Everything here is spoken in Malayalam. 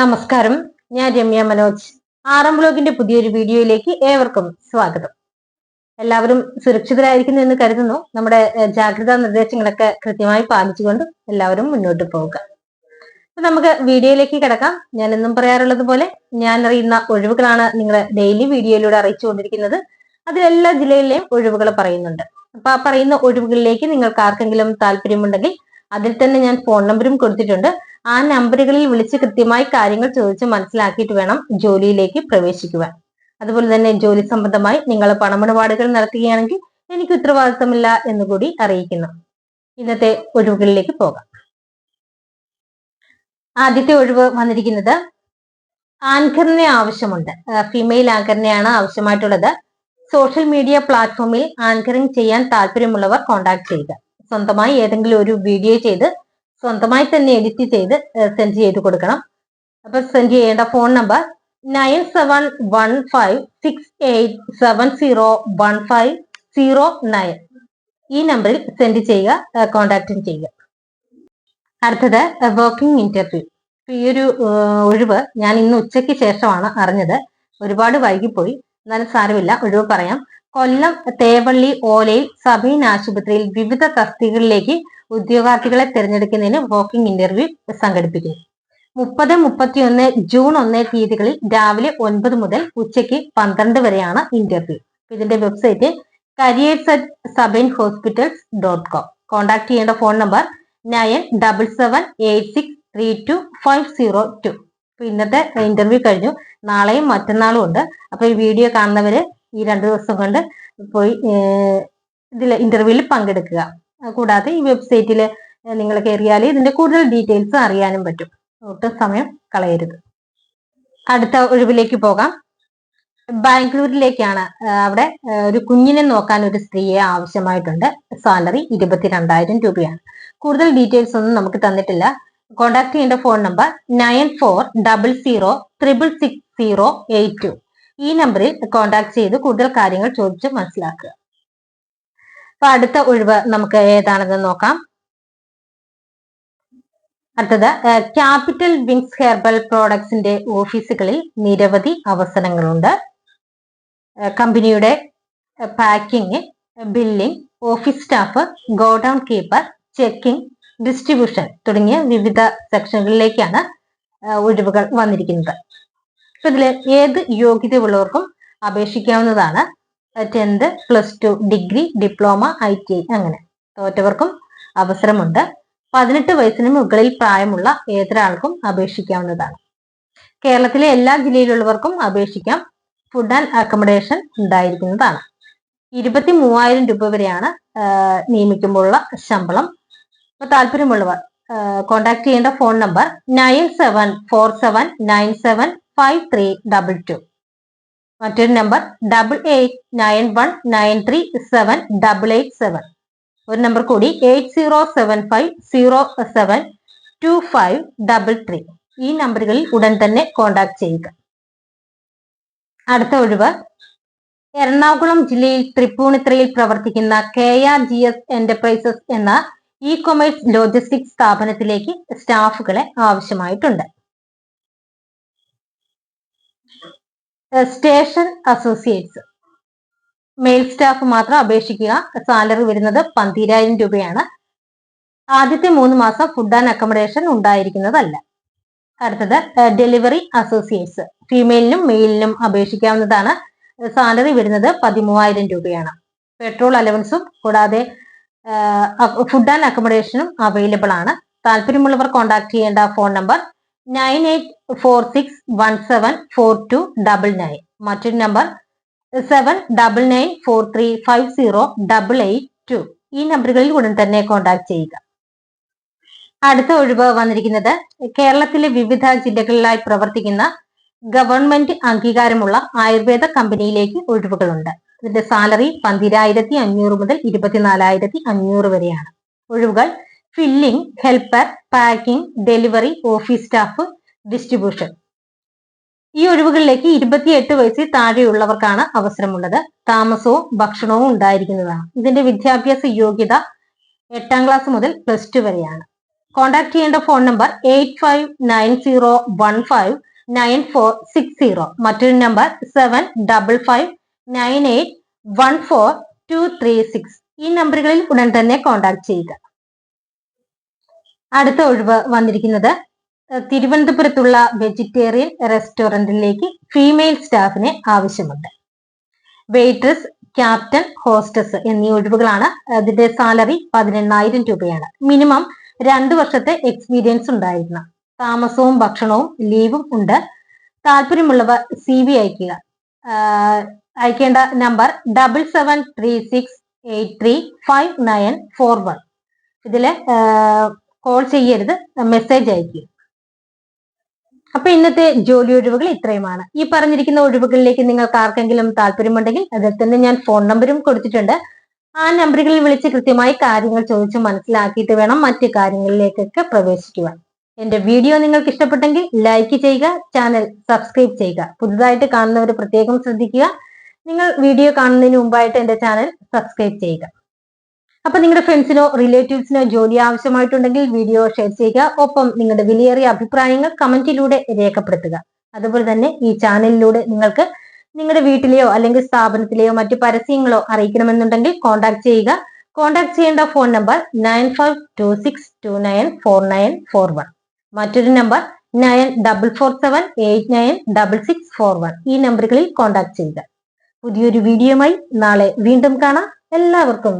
നമസ്കാരം. ഞാൻ രമ്യ മനോജ്. ആറാം ബ്ലോഗിന്റെ പുതിയൊരു വീഡിയോയിലേക്ക് ഏവർക്കും സ്വാഗതം. എല്ലാവരും സുരക്ഷിതരായിരിക്കുന്നു എന്ന് കരുതുന്നു. നമ്മുടെ ജാഗ്രതാ നിർദ്ദേശങ്ങളൊക്കെ കൃത്യമായി പാലിച്ചുകൊണ്ട് എല്ലാവരും മുന്നോട്ട് പോവുക. നമുക്ക് വീഡിയോയിലേക്ക് കിടക്കാം. ഞാൻ എന്നും പറയാറുള്ളത് പോലെ ഞാൻ അറിയുന്ന ഒഴിവുകളാണ് നിങ്ങൾ ഡെയിലി വീഡിയോയിലൂടെ അറിയിച്ചുകൊണ്ടിരിക്കുന്നത് അതിലെല്ലാ ജില്ലയിലെയും ഒഴിവുകൾ പറയുന്നുണ്ട്. അപ്പൊ ആ പറയുന്ന ഒഴിവുകളിലേക്ക് നിങ്ങൾക്ക് ആർക്കെങ്കിലും താല്പര്യമുണ്ടെങ്കിൽ അതിൽ തന്നെ ഞാൻ ഫോൺ നമ്പറും കൊടുത്തിട്ടുണ്ട്. ആ നമ്പറുകളിൽ വിളിച്ച് കൃത്യമായി കാര്യങ്ങൾ ചോദിച്ച് മനസ്സിലാക്കിയിട്ട് വേണം ജോലിയിലേക്ക് പ്രവേശിക്കുവാൻ. അതുപോലെ തന്നെ ജോലി സംബന്ധമായി നിങ്ങൾ പണമിടപാടുകൾ നടത്തുകയാണെങ്കിൽ എനിക്ക് ഉത്തരവാദിത്തമില്ല എന്നുകൂടി അറിയിക്കുന്നു. ഇന്നത്തെ ഒഴിവുകളിലേക്ക് പോകാം. ആദ്യത്തെ ഒഴിവ് വന്നിരിക്കുന്നത് ആങ്കറിനെ ആവശ്യമുണ്ട്. ഫീമെയിൽ ആങ്കറിനെയാണ് ആവശ്യമായിട്ടുള്ളത്. സോഷ്യൽ മീഡിയ പ്ലാറ്റ്ഫോമിൽ ആങ്കറിംഗ് ചെയ്യാൻ താല്പര്യമുള്ളവർ കോൺടാക്ട് ചെയ്യുക. സ്വന്തമായി ഏതെങ്കിലും ഒരു വീഡിയോ ചെയ്ത് സ്വന്തമായി തന്നെ എഡിറ്റ് ചെയ്ത് സെൻഡ് ചെയ്ത് കൊടുക്കണം. അപ്പൊ സെൻഡ് ചെയ്യേണ്ട phone number nine seven one five six eight seven zero one five zero nine ഈ നമ്പറിൽ സെൻഡ് ചെയ്യുക കോണ്ടാക്റ്റും ചെയ്യുക. അടുത്തത് വർക്കിംഗ് ഇന്റർവ്യൂ ഈ ഒരു ഒഴിവ് ഞാൻ ഇന്ന് ഉച്ചയ്ക്ക് ശേഷമാണ് അറിഞ്ഞത്. ഒരുപാട് വൈകിപ്പോയി. എന്നാലും സാരമില്ല. ഒഴിവ് പറയാം. കൊല്ലം തേവള്ളി ഓലയിൽ സബീൻ ആശുപത്രിയിൽ വിവിധ തസ്തികളിലേക്ക് ഉദ്യോഗാർത്ഥികളെ തിരഞ്ഞെടുക്കുന്നതിന് വോക്കിംഗ് ഇന്റർവ്യൂ സംഘടിപ്പിക്കുന്നു. മുപ്പത് മുപ്പത്തിയൊന്ന് ജൂൺ ഒന്ന് തീയതികളിൽ രാവിലെ ഒൻപത് മുതൽ ഉച്ചയ്ക്ക് പന്ത്രണ്ട് വരെയാണ് ഇന്റർവ്യൂ ഇതിന്റെ website careers at Sabine hospitals dot com contact ചെയ്യേണ്ട phone number nine double seven eight six three two five zero two ഇന്നത്തെ ഇന്റർവ്യൂ കഴിഞ്ഞു. നാളെയും മറ്റന്നാളും ഉണ്ട്. അപ്പൊ ഈ വീഡിയോ കാണുന്നവര് ഈ രണ്ടു ദിവസം കൊണ്ട് പോയി ഇതിൽ ഇന്റർവ്യൂവിൽ പങ്കെടുക്കുക. കൂടാതെ ഈ വെബ്സൈറ്റിൽ നിങ്ങൾ കയറിയാൽ ഇതിന്റെ കൂടുതൽ ഡീറ്റെയിൽസ് അറിയാനും പറ്റും. ഒട്ടും സമയം കളയരുത്. അടുത്ത ഒഴിവിലേക്ക് പോകാം. ബാംഗ്ലൂരിലേക്കാണ് അവിടെ ഒരു കുഞ്ഞിനെ നോക്കാൻ ഒരു സ്ത്രീയെ ആവശ്യമായിട്ടുണ്ട്. സാലറി ഇരുപത്തിരണ്ടായിരം രൂപയാണ്. കൂടുതൽ ഡീറ്റെയിൽസ് ഒന്നും നമുക്ക് തന്നിട്ടില്ല. കോൺടാക്ട് ചെയ്യേണ്ട phone number nine four double zero triple six zero eight two ഈ നമ്പറിൽ കോൺടാക്ട് ചെയ്ത് കൂടുതൽ കാര്യങ്ങൾ ചോദിച്ച് മനസ്സിലാക്കുക. അപ്പൊ അടുത്ത ഒഴിവ് നമുക്ക് ഏതാണെന്ന് നോക്കാം. അടുത്തത് ക്യാപിറ്റൽ വിങ്സ് ഹെർബൽ പ്രോഡക്ട്സിന്റെ ഓഫീസുകളിൽ നിരവധി അവസരങ്ങളുണ്ട്. കമ്പനിയുടെ packing billing office staff godown keeper checking distribution തുടങ്ങിയ വിവിധ സെക്ഷനുകളിലേക്കാണ് ഒഴിവുകൾ വന്നിരിക്കുന്നത്. അപ്പൊ ഇതിൽ ഏത് യോഗ്യതയുള്ളവർക്കും അപേക്ഷിക്കാവുന്നതാണ്. Tenth plus two degree diploma I T I അങ്ങനെ. തോറ്റവർക്കും അവസരമുണ്ട്. പതിനെട്ട് വയസ്സിന് മുകളിൽ പ്രായമുള്ള ഏതൊരാൾക്കും അപേക്ഷിക്കാവുന്നതാണ്. കേരളത്തിലെ എല്ലാ ജില്ലയിലുള്ളവർക്കും അപേക്ഷിക്കാം. ഫുഡ് ആൻഡ് അക്കോമഡേഷൻ ഉണ്ടായിരിക്കുന്നതാണ്. ഇരുപത്തി മൂവായിരം രൂപ വരെയാണ് നിയമിക്കുമ്പോഴുള്ള ശമ്പളം. അപ്പൊ താല്പര്യമുള്ളവർ കോൺടാക്ട് ചെയ്യേണ്ട phone number nine seven four seven nine seven five three double two മറ്റൊരു number double eight nine one nine three seven double eight seven ഒരു നമ്പർ കൂടി eight zero seven five zero seven two five double three ഈ നമ്പറുകളിൽ ഉടൻ തന്നെ കോൺടാക്ട് ചെയ്യുക. അടുത്ത ഒഴിവ്. എറണാകുളം ജില്ലയിൽ തൃപ്പൂണിത്രയിൽ പ്രവർത്തിക്കുന്ന K R G S enterprises എന്ന ഇ കൊമേഴ്സ് ലോജിസ്റ്റിക്സ് സ്ഥാപനത്തിലേക്ക് സ്റ്റാഫുകളെ ആവശ്യമായിട്ടുണ്ട്. Station associates. മെയിൽ സ്റ്റാഫ് മാത്രം അപേക്ഷിക്കുക. സാലറി വരുന്നത് പന്തിരായിരം രൂപയാണ്. ആദ്യത്തെ മൂന്ന് മാസം ഫുഡ് ആൻഡ് അക്കോമഡേഷൻ ഉണ്ടായിരിക്കുന്നതല്ല. അടുത്തത് ഡെലിവറി അസോസിയേറ്റ്സ്. ഫീമെയിലിനും മെയിലിനും അപേക്ഷിക്കാവുന്നതാണ്. സാലറി വരുന്നത് പതിമൂവായിരം രൂപയാണ്. പെട്രോൾ അലവൻസും കൂടാതെ ഫുഡ് ആൻഡ് അക്കോമഡേഷനും അവൈലബിൾ ആണ് താല്പര്യമുള്ളവർ കോൺടാക്ട് ചെയ്യേണ്ട phone number nine eight four six one seven four two double nine. മറ്റൊരു number seven double nine four three five zero double eight two. ഈ നമ്പറുകളിൽ ഉടൻ തന്നെ കോൺടാക്ട് ചെയ്യുക. അടുത്ത ഒഴിവ് വന്നിരിക്കുന്നത് കേരളത്തിലെ വിവിധ ജില്ലകളിലായി പ്രവർത്തിക്കുന്ന ഗവൺമെന്റ് അംഗീകാരമുള്ള ആയുർവേദ കമ്പനിയിലേക്ക് ഒഴിവുകളുണ്ട്. ഇതിന്റെ സാലറി പന്തിരായിരത്തി അഞ്ഞൂറ് മുതൽ ഇരുപത്തിനാലായിരത്തി അഞ്ഞൂറ് വരെയാണ്. ഒഴിവുകൾ filling helper packing delivery office staff distribution ഈ ഒഴിവുകളിലേക്ക് ഇരുപത്തിയെട്ട് വയസ്സിൽ താഴെയുള്ളവർക്കാണ് അവസരമുള്ളത്. താമസവും ഭക്ഷണവും ഉണ്ടായിരിക്കുന്നതാണ്. ഇതിന്റെ വിദ്യാഭ്യാസ യോഗ്യത എട്ടാം ക്ലാസ് മുതൽ പ്ലസ് ടു വരെയാണ്. കോൺടാക്ട് ചെയ്യേണ്ട phone number eight five nine zero one five nine four six zero മറ്റൊരു number seven double five nine eight one four two three six ഈ നമ്പറുകളിൽ ഉടൻ തന്നെ കോൺടാക്ട് ചെയ്യുക. അടുത്ത ഒഴിവ് വന്നിരിക്കുന്നത് തിരുവനന്തപുരത്തുള്ള വെജിറ്റേറിയൻ റെസ്റ്റോറന്റിലേക്ക് ഫീമെയിൽ സ്റ്റാഫിനെ ആവശ്യമുണ്ട്. വെയിട്രസ് ക്യാപ്റ്റൻ ഹോസ്റ്റസ് എന്നീ ഒഴിവുകളാണ് അതിന്റെ സാലറി പതിനെണ്ണായിരം രൂപയാണ്. മിനിമം രണ്ടു വർഷത്തെ എക്സ്പീരിയൻസ് ഉണ്ടായിരുന്ന. താമസവും ഭക്ഷണവും ലീവും ഉണ്ട്. താല്പര്യമുള്ളവർ സി വി അയക്കുക അയക്കേണ്ട number double seven three six eight three five nine four one ഇതിൽ കോൾ ചെയ്യരുത് മെസ്സേജ് അയക്കുക അപ്പൊ ഇന്നത്തെ ജോലി ഒഴിവുകൾ ഇത്രയുമാണ്. ഈ പറഞ്ഞിരിക്കുന്ന ഒഴിവുകളിലേക്ക് നിങ്ങൾക്ക് ആർക്കെങ്കിലും താല്പര്യമുണ്ടെങ്കിൽ അതിൽ തന്നെ ഞാൻ ഫോൺ നമ്പറും കൊടുത്തിട്ടുണ്ട്. ആ നമ്പറുകളിൽ വിളിച്ച് കൃത്യമായി കാര്യങ്ങൾ ചോദിച്ച് മനസ്സിലാക്കിയിട്ട് വേണം മറ്റു കാര്യങ്ങളിലേക്കൊക്കെ പ്രവേശിക്കുവാൻ. എന്റെ വീഡിയോ നിങ്ങൾക്ക് ഇഷ്ടപ്പെട്ടെങ്കിൽ ലൈക്ക് ചെയ്യുക ചാനൽ സബ്സ്ക്രൈബ് ചെയ്യുക. പുതുതായിട്ട് കാണുന്നവർ പ്രത്യേകം ശ്രദ്ധിക്കുക. നിങ്ങൾ വീഡിയോ കാണുന്നതിന് മുമ്പായിട്ട് എന്റെ ചാനൽ സബ്സ്ക്രൈബ് ചെയ്യുക. അപ്പൊ നിങ്ങളുടെ ഫ്രണ്ട്സിനോ റിലേറ്റീവ്സിനോ ജോലി ആവശ്യമായിട്ടുണ്ടെങ്കിൽ വീഡിയോ ഷെയർ ചെയ്യുക. ഒപ്പം നിങ്ങളുടെ വിലയേറിയ അഭിപ്രായങ്ങൾ കമന്റിലൂടെ രേഖപ്പെടുത്തുക. അതുപോലെ തന്നെ ഈ ചാനലിലൂടെ നിങ്ങൾക്ക് നിങ്ങളുടെ വീട്ടിലെയോ അല്ലെങ്കിൽ സ്ഥാപനത്തിലെയോ മറ്റു പരസ്യങ്ങളോ അറിയിക്കണമെന്നുണ്ടെങ്കിൽ കോൺടാക്ട് ചെയ്യുക. കോൺടാക്ട് ചെയ്യേണ്ട phone number nine five two six two nine four nine four one മറ്റൊരു number nine double four seven eight nine double six four one ഈ നമ്പറുകളിൽ കോൺടാക്ട് ചെയ്യുക. പുതിയൊരു വീഡിയോയുമായി നാളെ വീണ്ടും കാണാം. എല്ലാവർക്കും